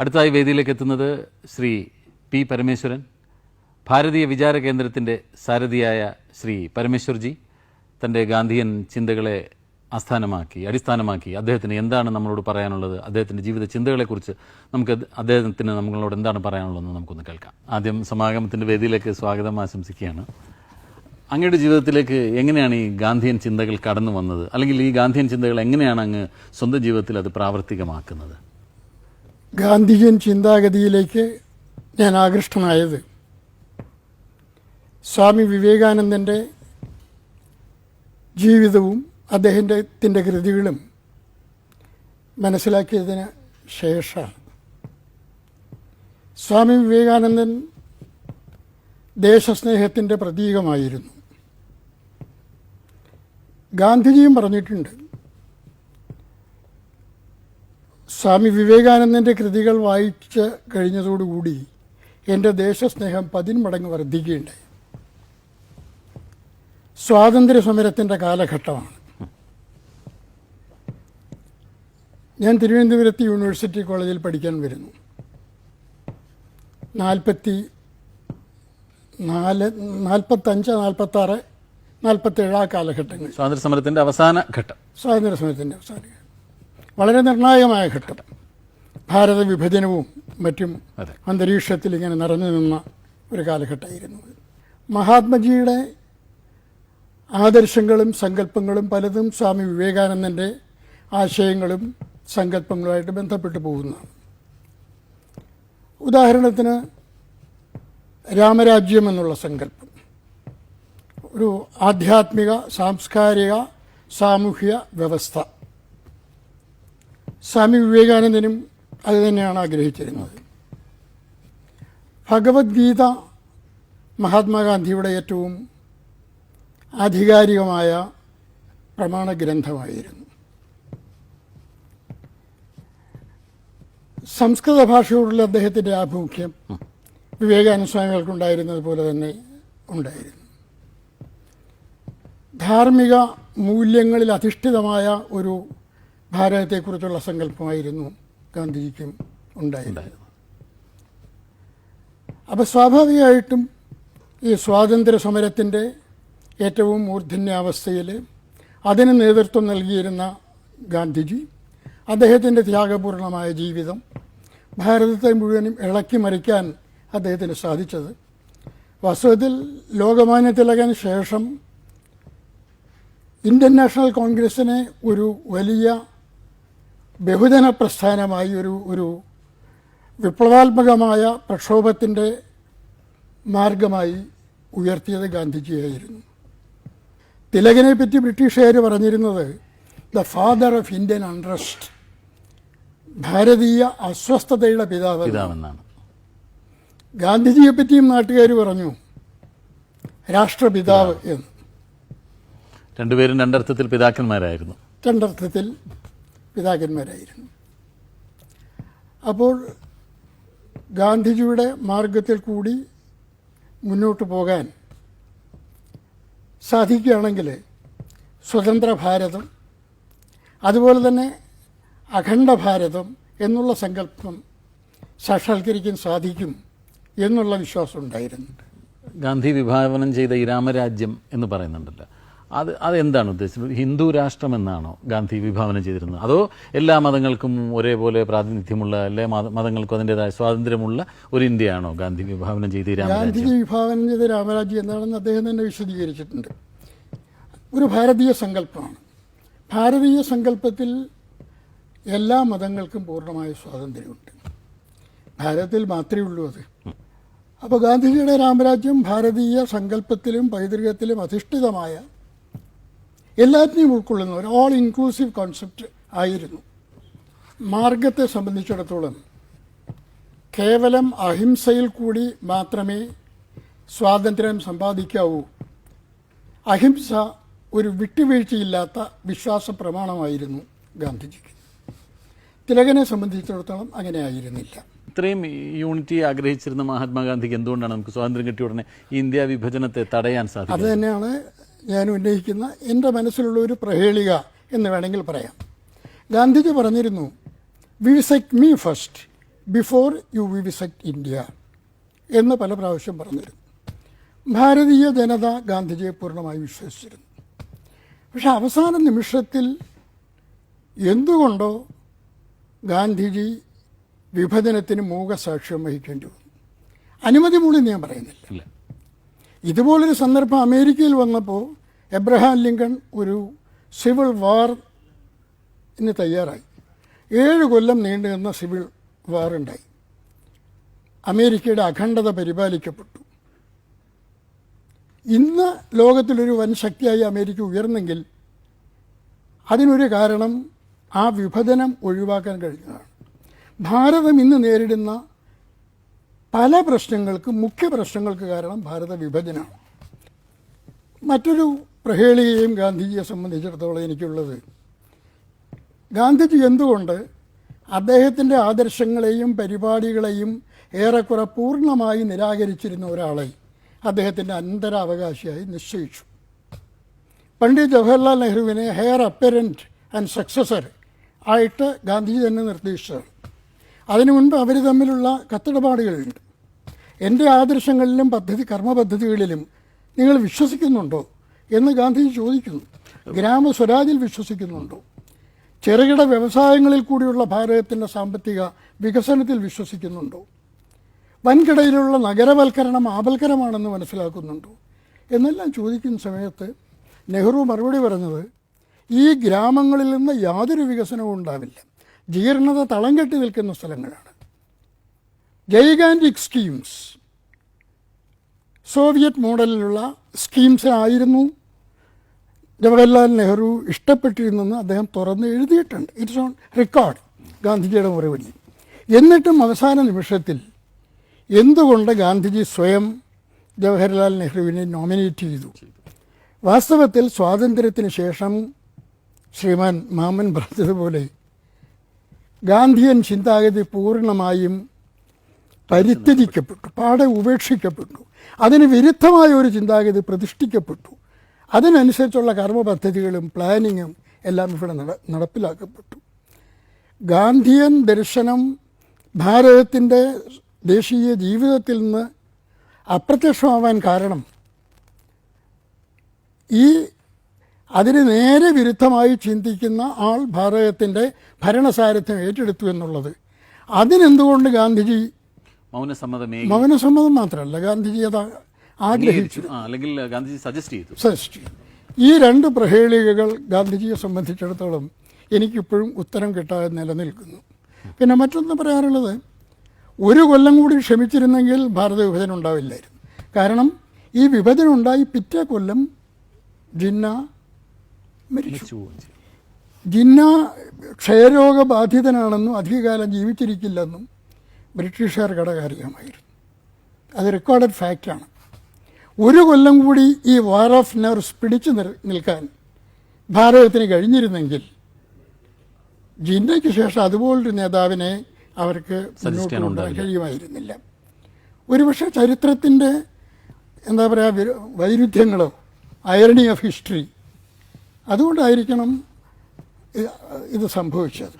അടുത്തതായി വേദിയിലേക്ക് എത്തുന്നത് ശ്രീ പി പരമേശ്വരൻ ഭാരതീയ വിചാര കേന്ദ്രത്തിന്റെ സാരഥിയായ ശ്രീ പരമേശ്വർജി തന്റെ ഗാന്ധിയൻ ചിന്തകളെ ആസ്ഥാനമാക്കി അടിസ്ഥാനമാക്കി അദ്ദേഹത്തിന് എന്താണ് നമ്മളോട് പറയാനുള്ളത് അദ്ദേഹത്തിന്റെ ജീവിത ചിന്തകളെക്കുറിച്ച് നമുക്ക് അദ്ദേഹത്തിന് നമ്മളോട് എന്താണ് പറയാനുള്ളതെന്ന് നമുക്കൊന്ന് കേൾക്കാം. ആദ്യം സമാഗമത്തിന്റെ വേദിയിലേക്ക് സ്വാഗതം ആശംസിക്കുകയാണ്. അങ്ങയുടെ ജീവിതത്തിലേക്ക് എങ്ങനെയാണ് ഈ ഗാന്ധിയൻ ചിന്തകൾ കടന്നു വന്നത്? അല്ലെങ്കിൽ ഈ ഗാന്ധിയൻ ചിന്തകൾ എങ്ങനെയാണ് അങ്ങ് സ്വന്തം ജീവിതത്തിൽ അത് പ്രാവർത്തികമാക്കുന്നത്? ഗാന്ധിയൻ ചിന്താഗതിയിലേക്ക് ഞാൻ ആകൃഷ്ടനായത്. സ്വാമി വിവേകാനന്ദന്റെ ജീവിതവും അദ്ദേഹത്തിന്റെ കൃതികളും മനസ്സിലാക്കിയതിന് ശേഷമാണ്. സ്വാമി വിവേകാനന്ദൻ ദേശസ്നേഹത്തിന്റെ പ്രതീകമായിരുന്നു. ഗാന്ധിജിയും പറഞ്ഞിട്ടുണ്ട് സ്വാമി വിവേകാനന്ദന്റെ കൃതികൾ വായിച്ച് കഴിഞ്ഞതോടുകൂടി എന്റെ ദേശസ്നേഹം പതിന്മടങ്ങ് വർദ്ധിക്കുകയുണ്ടായി. സ്വാതന്ത്ര്യ സമരത്തിന്റെ കാലഘട്ടമാണ്. ഞാൻ തിരുവനന്തപുരത്ത് യൂണിവേഴ്സിറ്റി കോളേജിൽ പഠിക്കാൻ വരുന്നു. നാൽപ്പത്തി നാല് നാൽപ്പത്തഞ്ച് നാൽപ്പത്താറ് നാൽപ്പത്തേഴ് ആ കാലഘട്ടങ്ങൾ. സ്വാതന്ത്ര്യ സമരത്തിന്റെ അവസാന ഘട്ടം. സ്വാതന്ത്ര്യ സമരത്തിന്റെ അവസാനം വളരെ നിർണായകമായ ഘട്ടം. ഭാരത വിഭജനവും മറ്റും അന്തരീക്ഷത്തിൽ ഇങ്ങനെ നിറഞ്ഞു നിന്ന ഒരു കാലഘട്ടമായിരുന്നു. മഹാത്മജിയുടെ ആദർശങ്ങളും സങ്കല്പങ്ങളും പലതും സ്വാമി വിവേകാനന്ദന്റെ ആശയങ്ങളും സങ്കല്പങ്ങളുമായിട്ട് ബന്ധപ്പെട്ടു പോകുന്നതാണ്. ഉദാഹരണത്തിന് രാമരാജ്യം എന്നുള്ള സങ്കല്പം. ഒരു ആധ്യാത്മിക സാംസ്കാരിക സാമൂഹ്യ വ്യവസ്ഥ. സ്വാമി വിവേകാനന്ദനും അത് തന്നെയാണ് ആഗ്രഹിച്ചിരുന്നത്. ഭഗവത്ഗീത മഹാത്മാഗാന്ധിയുടെ ഏറ്റവും ആധികാരികമായ പ്രമാണ ഗ്രന്ഥമായിരുന്നു. സംസ്കൃത ഭാഷയോടുള്ള അദ്ദേഹത്തിന്റെ ആഭിമുഖ്യം വിവേകാനന്ദ സ്വാമികൾക്കുണ്ടായിരുന്നത് പോലെ തന്നെ ഉണ്ടായിരുന്നു. ധാർമ്മിക മൂല്യങ്ങളിൽ അധിഷ്ഠിതമായ ഒരു ഭാരതത്തെക്കുറിച്ചുള്ള സങ്കല്പമായിരുന്നു ഗാന്ധിജിക്കും ഉണ്ടായിരുന്നത് അപ്പോൾ സ്വാഭാവികമായിട്ടും ഈ സ്വാതന്ത്ര്യ സമരത്തിന്റെ ഏറ്റവും മൂർധന്യാവസ്ഥയിൽ അതിന് നേതൃത്വം നൽകിയിരുന്ന ഗാന്ധിജി അദ്ദേഹത്തിന്റെ ത്യാഗപൂർണമായ ജീവിതം ഭാരതത്തെ മുഴുവനും ഇളക്കി മറിക്കാൻ അദ്ദേഹത്തിന് സാധിച്ചത്. വാസ്തവത്തിൽ ലോകമാന്യ തിലകന് ശേഷം ഇന്ത്യൻ നാഷണൽ കോൺഗ്രസിനെ ഒരു വലിയ ബഹുജന പ്രസ്ഥാനമായി ഒരു ഒരു വിപ്ലവാത്മകമായ പ്രക്ഷോഭത്തിന്റെ മാർഗമായി ഉയർത്തിയത് ഗാന്ധിജിയായിരുന്നു. തിലകനെ പറ്റി ബ്രിട്ടീഷുകാർ പറഞ്ഞിരുന്നത് the father of Indian unrest ഭാരതീയ അസ്വസ്ഥതയുടെ പിതാവ് പിതാവെന്നാണ്. ഗാന്ധിജിയെ പറ്റിയും നാട്ടുകാർ പറഞ്ഞു രാഷ്ട്രപിതാവ് എന്ന്. രണ്ടുപേരും രണ്ടർത്ഥത്തിൽ പിതാക്കന്മാരായിരുന്നു. രണ്ടർത്ഥത്തിൽ പിതാക്കന്മാരായിരുന്നു. അപ്പോൾ ഗാന്ധിജിയുടെ മാർഗത്തിൽ കൂടി മുന്നോട്ട് പോകാൻ സാധിക്കുകയാണെങ്കിൽ സ്വതന്ത്ര ഭാരതം അതുപോലെ തന്നെ അഖണ്ഡ ഭാരതം എന്നുള്ള സങ്കല്പം സാക്ഷാത്കരിക്കാൻ സാധിക്കും എന്നുള്ള വിശ്വാസം ഉണ്ടായിരുന്നു. ഗാന്ധി വിഭാവനം ചെയ്ത ഈ രാമരാജ്യം എന്ന് പറയുന്നുണ്ടല്ലോ. അത് അതെന്താണ് ഉദ്ദേശിച്ചത്? ഹിന്ദു രാഷ്ട്രം എന്നാണോ ഗാന്ധി വിഭാവനം ചെയ്തിരുന്നത്? അതോ എല്ലാ മതങ്ങൾക്കും ഒരേപോലെ പ്രാതിനിധ്യമുള്ള എല്ലാ മതങ്ങൾക്കും അതിന്റെതായ സ്വാതന്ത്ര്യമുള്ള ഒരു ഇന്ത്യയാണോ ഗാന്ധി വിഭാവനം ചെയ്ത ഗാന്ധി വിഭാവനം ചെയ്ത രാമരാജ്യം എന്താണെന്ന് അദ്ദേഹം തന്നെ വിശദീകരിച്ചിട്ടുണ്ട്. ഒരു ഭാരതീയ സങ്കല്പമാണ്. ഭാരതീയ സങ്കല്പത്തിൽ എല്ലാ മതങ്ങൾക്കും പൂർണമായ സ്വാതന്ത്ര്യമുണ്ട്. ഭാരതത്തിൽ മാത്രമേ ഉള്ളൂ അത്. അപ്പോൾ ഗാന്ധിജിയുടെ രാമരാജ്യം ഭാരതീയ സങ്കല്പത്തിലും പൈതൃകത്തിലും അധിഷ്ഠിതമായ എല്ലാറ്റിനെയും ഉൾക്കൊള്ളുന്ന ഒരു ഓൾ ഇൻക്ലൂസീവ് കോൺസെപ്റ്റ് ആയിരുന്നു. മാർഗത്തെ സംബന്ധിച്ചിടത്തോളം കേവലം അഹിംസയിൽ കൂടി മാത്രമേ സ്വാതന്ത്ര്യം സമ്പാദിക്കാവൂ. അഹിംസ ഒരു വിട്ടുവീഴ്ചയില്ലാത്ത വിശ്വാസ പ്രമാണമായിരുന്നു ഗാന്ധിജിക്ക്. തിലകനെ സംബന്ധിച്ചിടത്തോളം അങ്ങനെ ആയിരുന്നില്ല ഇത്രയും യൂണിറ്റി ആഗ്രഹിച്ചിരുന്ന മഹാത്മാഗാന്ധിക്ക് എന്തുകൊണ്ടാണ് നമുക്ക് സ്വാതന്ത്ര്യം കിട്ടിയ ഉടനെ ഇന്ത്യ വിഭജനത്തെ തടയാൻ അത് തന്നെയാണ് ഞാൻ ഉന്നയിക്കുന്ന എന്റെ മനസ്സിലുള്ള ഒരു പ്രഹേളിക എന്ന് വേണമെങ്കിൽ പറയാം. ഗാന്ധിജി പറഞ്ഞിരുന്നു vivisect me first before you vivisect India എന്ന് പല പ്രാവശ്യം പറഞ്ഞിരുന്നു. ഭാരതീയ ജനത ഗാന്ധിജിയെ പൂർണമായി വിശ്വസിച്ചിരുന്നു. പക്ഷെ അവസാന നിമിഷത്തിൽ എന്തുകൊണ്ടോ ഗാന്ധിജി വിഭജനത്തിന് മൂകസാക്ഷ്യം വഹിക്കേണ്ടി വന്നു. അനുമതി മൂളിന്ന് ഞാൻ പറയുന്നില്ല. ഇതുപോലൊരു സന്ദർഭം അമേരിക്കയിൽ വന്നപ്പോൾ എബ്രഹാം ലിങ്കൺ ഒരു സിവിൽ വാറിന് തയ്യാറായി. ഏഴ് കൊല്ലം നീണ്ടു നിന്ന സിവിൽ വാറുണ്ടായി അമേരിക്കയുടെ അഖണ്ഡത പരിപാലിക്കപ്പെട്ടു. ഇന്ന് ലോകത്തിലൊരു വൻ ശക്തിയായി അമേരിക്ക ഉയർന്നെങ്കിൽ അതിനൊരു കാരണം ആ വിഭജനം ഒഴിവാക്കാൻ കഴിഞ്ഞതാണ്. ഭാരതം ഇന്ന് നേരിടുന്ന പല പ്രശ്നങ്ങൾക്ക് മുഖ്യ പ്രശ്നങ്ങൾക്ക് കാരണം ഭാരത വിഭജനമാണ്. മറ്റൊരു പ്രഹേളിയെയും ഗാന്ധിജിയെ സംബന്ധിച്ചിടത്തോളം എനിക്കുള്ളത്. ഗാന്ധിജി എന്തുകൊണ്ട് അദ്ദേഹത്തിന്റെ ആദർശങ്ങളെയും പരിപാടികളെയും ഏറെക്കുറെ പൂർണമായി നിരാകരിച്ചിരുന്ന ഒരാളെ അദ്ദേഹത്തിന്റെ അനന്തരാവകാശിയായി നിശ്ചയിച്ചു. പണ്ഡിറ്റ് ജവഹർലാൽ നെഹ്റുവിനെ ഹെയർ അപ്പരന്റ് ആൻഡ് സക്സസർ ആയിട്ട് ഗാന്ധിജി തന്നെ നിർദ്ദേശിച്ചതാണ്. അതിനു മുൻപ് അവർ തമ്മിലുള്ള കത്തിടപാടുകളുണ്ട്. എന്റെ ആദർശങ്ങളിലും പദ്ധതി കർമ്മപദ്ധതികളിലും നിങ്ങൾ വിശ്വസിക്കുന്നുണ്ടോ എന്ന് ഗാന്ധിജി ചോദിക്കുന്നു. ഗ്രാമ സ്വരാജിൽ വിശ്വസിക്കുന്നുണ്ടോ? ചെറുകിട വ്യവസായങ്ങളിൽ കൂടിയുള്ള ഭാരതത്തിന്റെ സാമ്പത്തിക വികസനത്തിൽ വിശ്വസിക്കുന്നുണ്ടോ? വൻകിടയിലുള്ള നഗരവൽക്കരണം ആപൽക്കരമാണെന്ന് മനസ്സിലാക്കുന്നുണ്ടോ? എന്നെല്ലാം ചോദിക്കുന്ന സമയത്ത് നെഹ്റു മറുപടി പറഞ്ഞത് ഈ ഗ്രാമങ്ങളിൽ നിന്ന് യാതൊരു വികസനവും ഉണ്ടാവില്ല. ജീർണത തളം കെട്ടി നിൽക്കുന്ന സ്ഥലങ്ങളാണ്. ജൈഗാന്റിക് സ്കീംസ് സോവിയറ്റ് മോഡലിലുള്ള സ്കീംസ് ആയിരുന്നു ജവഹർലാൽ നെഹ്റു ഇഷ്ടപ്പെട്ടിരുന്നെന്ന് അദ്ദേഹം തുറന്ന് എഴുതിയിട്ടുണ്ട്. ഇറ്റ്സ് ഓൺ റെക്കോർഡ് ഗാന്ധിജിയുടെ മറുപടി എന്നിട്ടും അവസാന നിമിഷത്തിൽ എന്തുകൊണ്ട് ഗാന്ധിജി സ്വയം ജവഹർലാൽ നെഹ്റുവിനെ നോമിനേറ്റ് ചെയ്തു? വാസ്തവത്തിൽ സ്വാതന്ത്ര്യത്തിന് ശേഷം ശ്രീമാൻ മാമൻ പറഞ്ഞതുപോലെ ഗാന്ധിയൻ ചിന്താഗതി പൂർണമായും പരിത്യജിക്കപ്പെട്ടു പാടെ ഉപേക്ഷിക്കപ്പെട്ടു. അതിന് വിരുദ്ധമായ ഒരു ചിന്താഗതി പ്രതിഷ്ഠിക്കപ്പെട്ടു. അതിനനുസരിച്ചുള്ള കർമ്മ പദ്ധതികളും പ്ലാനിങ്ങും എല്ലാം ഇവിടെ നട നടപ്പിലാക്കപ്പെട്ടു. ഗാന്ധിയൻ ദർശനം ഭാരതത്തിന്റെ ദേശീയ ജീവിതത്തിൽ നിന്ന് അപ്രത്യക്ഷമാവാൻ കാരണം ഈ അതിന് നേരെ വിരുദ്ധമായി ചിന്തിക്കുന്ന ആൾ ഭാരതത്തിന്റെ ഭരണസാരഥ്യം ഏറ്റെടുത്തു എന്നുള്ളത്. അതിനെന്തുകൊണ്ട് ഗാന്ധിജി മൗനസമ്മതമേ മൗനസമ്മതം മാത്രമല്ല ഗാന്ധിജി അത് ആഗ്രഹിച്ചു. അല്ലെങ്കിൽ ഗാന്ധിജി സജസ്റ്റ് ചെയ്തു. സജസ്റ്റ് ചെയ്തു. ഈ രണ്ട് പ്രഹേളികകൾ ഗാന്ധിജിയെ സംബന്ധിച്ചിടത്തോളം എനിക്കിപ്പോഴും ഉത്തരം കിട്ടാതെ നിലനിൽക്കുന്നു. പിന്നെ മറ്റൊന്ന് പറയാറുള്ളത് ഒരു കൊല്ലം കൂടി ക്ഷമിച്ചിരുന്നെങ്കിൽ ഭാരത വിഭജനം ഉണ്ടാവില്ലായിരുന്നു. കാരണം ഈ വിഭജനം ഉണ്ടായി പിറ്റേ കൊല്ലം ജിന്ന മരിച്ചു. ജിന്ന ക്ഷയരോഗബാധിതനാണെന്നും അധികകാലം ജീവിച്ചിരിക്കില്ലെന്നും ബ്രിട്ടീഷുകാർ അറിയാമായിരുന്നു അത് റെക്കോർഡഡ് ഫാക്റ്റാണ് ഒരു കൊല്ലം കൂടി ഈ വാർ ഓഫ് നെർവ്സ് പിടിച്ചു നിൽക്കാൻ ഭാരതത്തിന് കഴിഞ്ഞിരുന്നെങ്കിൽ ജിന്നയ്ക്ക് ശേഷം അതുപോലൊരു നേതാവിനെ അവർക്ക് മുന്നോട്ട് കൊണ്ടുവരാൻ കഴിയുമായിരുന്നില്ല. ഒരുപക്ഷെ ചരിത്രത്തിന്റെ എന്താ പറയുക വൈരുദ്ധ്യങ്ങളോ ഐറണി ഓഫ് ഹിസ്റ്ററി അതുകൊണ്ടായിരിക്കണം ഇത് സംഭവിച്ചത്.